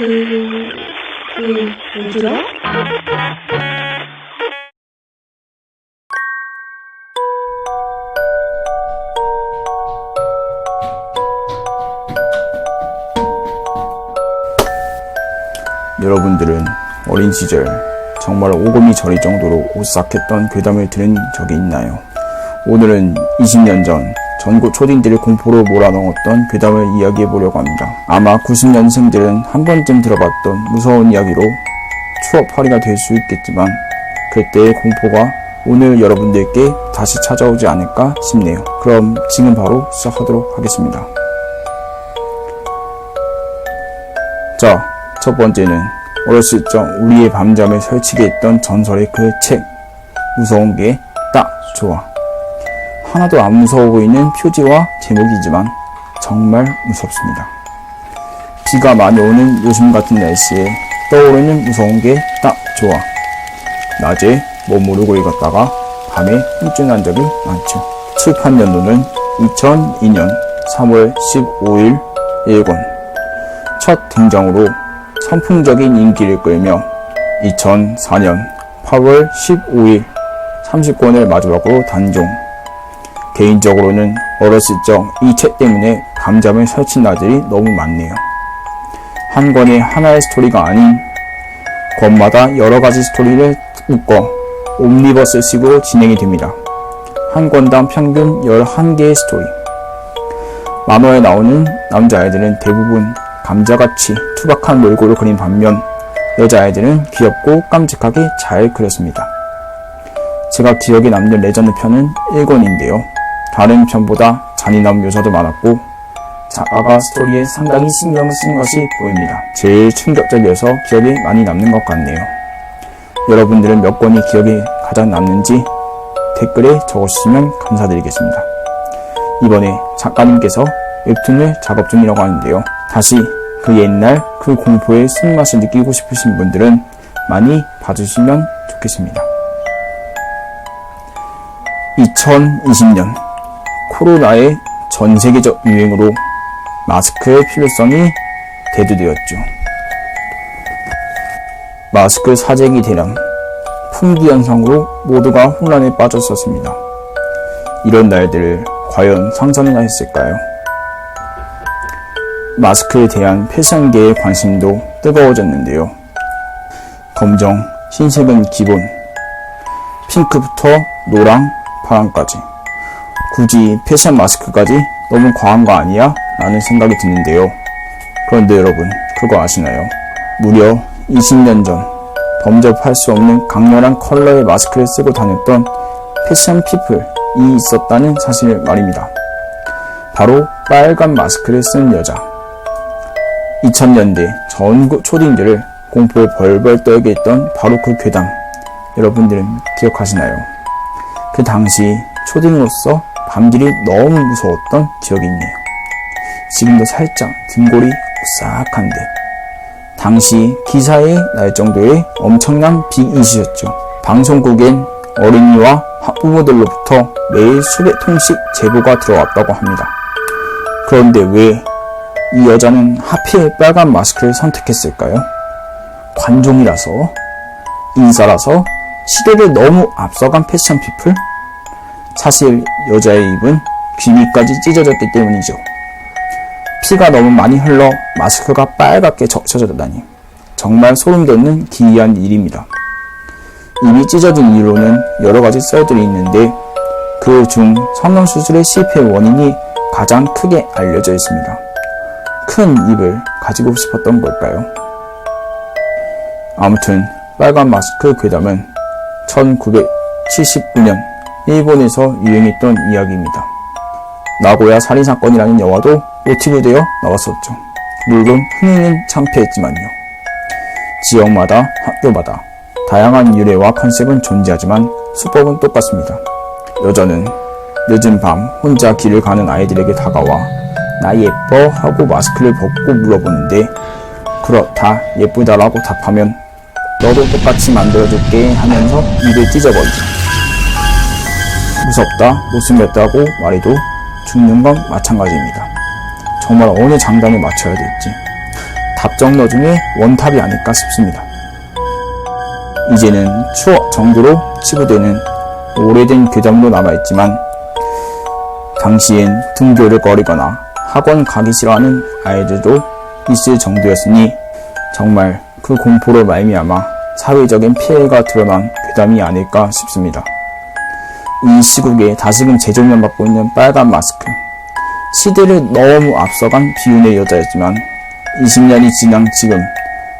그, 그, 뭐더라? 여러분들은 어린 시절 정말 오금이 저릴 정도로 오싹했던 괴담을 들은 적이 있나요? 오늘은 20년 전 전국 초딩들을 공포로 몰아넣었던 괴담을 이야기해 보려고 합니다. 아마 90년생들은 한 번쯤 들어봤던 무서운 이야기로 추억팔이가 될 수 있겠지만 그때의 공포가 오늘 여러분들께 다시 찾아오지 않을까 싶네요. 그럼 지금 바로 시작하도록 하겠습니다. 자, 첫 번째는 어렸을 적 우리의 밤잠을 설치게 했던 전설의 그 책. 무서운 게 딱 좋아. 하나도 안 무서워 보이는 표지와 제목이지만 정말 무섭습니다. 비가 많이 오는 요즘 같은 날씨에 떠오르는 무서운 게 딱 좋아. 낮에 뭐 모르고 읽었다가 밤에 훔증난 적이 많죠. 출판 연도는 2002년 3월 15일 1권. 첫 등장으로 선풍적인 인기를 끌며 2004년 8월 15일 30권을 마지막으로 단종. 개인적으로는 어렸을 적 이 책 때문에 밤잠을 설친 날들이 너무 많네요. 한 권의 하나의 스토리가 아닌 권마다 여러 가지 스토리를 묶어 옴니버스 식으로 진행이 됩니다. 한 권당 평균 11개의 스토리. 만화에 나오는 남자아이들은 대부분 감자같이 투박한 몰골을 그린 반면 여자아이들은 귀엽고 깜찍하게 잘 그렸습니다. 제가 기억에 남는 레전드 편은 1권인데요. 다른 편보다 잔인한 묘사도 많았고 작가가 스토리에 상당히 신경을 쓴 것이 보입니다. 제일 충격적이어서 기억에 많이 남는 것 같네요. 여러분들은 몇 권이 기억에 가장 남는지 댓글에 적어주시면 감사드리겠습니다. 이번에 작가님께서 웹툰을 작업 중이라고 하는데요. 다시 그 옛날 그 공포의 쓴맛을 느끼고 싶으신 분들은 많이 봐주시면 좋겠습니다. 2020년 코로나의 전 세계적 유행으로 마스크의 필요성이 대두되었죠. 마스크 사재기 대량, 품귀 현상으로 모두가 혼란에 빠졌었습니다. 이런 날들을 과연 상상이나 했을까요? 마스크에 대한 패션계의 관심도 뜨거워졌는데요. 검정, 흰색은 기본, 핑크부터 노랑, 파랑까지. 굳이 패션 마스크까지 너무 과한 거 아니야? 라는 생각이 드는데요. 그런데 여러분, 그거 아시나요? 무려 20년 전, 범접할 수 없는 강렬한 컬러의 마스크를 쓰고 다녔던 패션 피플이 있었다는 사실 말입니다. 바로 빨간 마스크를 쓴 여자. 2000년대 전국 초딩들을 공포에 벌벌 떨게 했던 바로 그 괴담. 여러분들은 기억하시나요? 그 당시 초딩으로서 밤길이 너무 무서웠던 기억이 있네요. 지금도 살짝 등골이 오싹한데 당시 기사에 날 정도의 엄청난 빅 이슈였죠. 방송국엔 어린이와 학부모들로부터 매일 수백 통씩 제보가 들어왔다고 합니다. 그런데 왜 이 여자는 하필 빨간 마스크를 선택했을까요? 관종이라서? 인싸라서? 시대를 너무 앞서간 패션 피플? 사실 여자의 입은 귀 밑까지 찢어졌기 때문이죠. 피가 너무 많이 흘러 마스크가 빨갛게 적셔졌다니 정말 소름 돋는 기이한 일입니다. 입이 찢어진 이유로는 여러 가지 썰들이 있는데 그 중 성형 수술의 실패 원인이 가장 크게 알려져 있습니다. 큰 입을 가지고 싶었던 걸까요? 아무튼 빨간 마스크 괴담은 1979년 일본에서 유행했던 이야기입니다. 나고야 살인사건이라는 영화도 모티브되어 나왔었죠. 물론 흥행은 참패했지만요. 지역마다 학교마다 다양한 유래와 컨셉은 존재하지만 수법은 똑같습니다. 여자는 늦은 밤 혼자 길을 가는 아이들에게 다가와 나 예뻐 하고 마스크를 벗고 물어보는데 그렇다 예쁘다라고 답하면 너도 똑같이 만들어줄게 하면서 입을 찢어버리죠. 무섭다, 못생겼다고 말해도 죽는 건 마찬가지입니다. 정말 어느 장단에 맞춰야 될지. 답정너 중에 원탑이 아닐까 싶습니다. 이제는 추억 정도로 치부되는 오래된 교장도 남아있지만 당시엔 등교를 거리거나 학원 가기 싫어하는 아이들도 있을 정도였으니 정말 그 공포로 말미암아 사회적인 피해가 드러난 괴담이 아닐까 싶습니다. 이 시국에 다시금 재조명 받고 있는 빨간 마스크. 시대를 너무 앞서간 비운의 여자였지만 20년이 지난 지금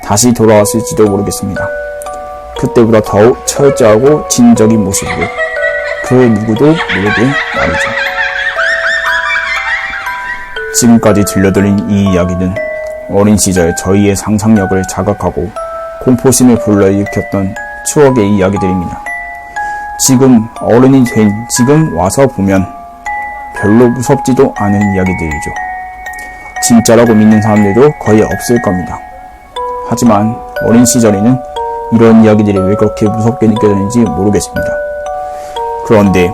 다시 돌아왔을지도 모르겠습니다. 그때보다 더욱 철저하고 진적인 모습으로 그 누구도 모르게 말이죠. 지금까지 들려드린 이 이야기는 어린 시절 저희의 상상력을 자극하고 공포심을 불러일으켰던 추억의 이야기들입니다. 지금 어른이 된 지금 와서 보면 별로 무섭지도 않은 이야기들이죠. 진짜라고 믿는 사람들도 거의 없을 겁니다. 하지만 어린 시절에는 이런 이야기들이 왜 그렇게 무섭게 느껴졌는지 모르겠습니다. 그런데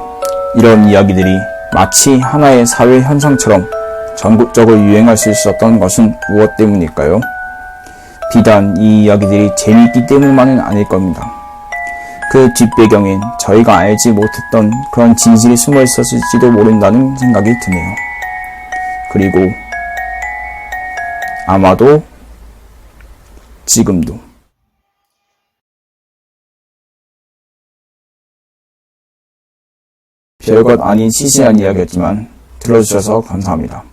이런 이야기들이 마치 하나의 사회 현상처럼 전국적으로 유행할 수 있었던 것은 무엇 때문일까요? 비단 이 이야기들이 재미있기 때문만은 아닐 겁니다. 그 뒷배경엔 저희가 알지 못했던 그런 진실이 숨어 있었을지도 모른다는 생각이 드네요. 그리고 아마도 지금도 별것 아닌 시시한 이야기였지만 들어주셔서 감사합니다.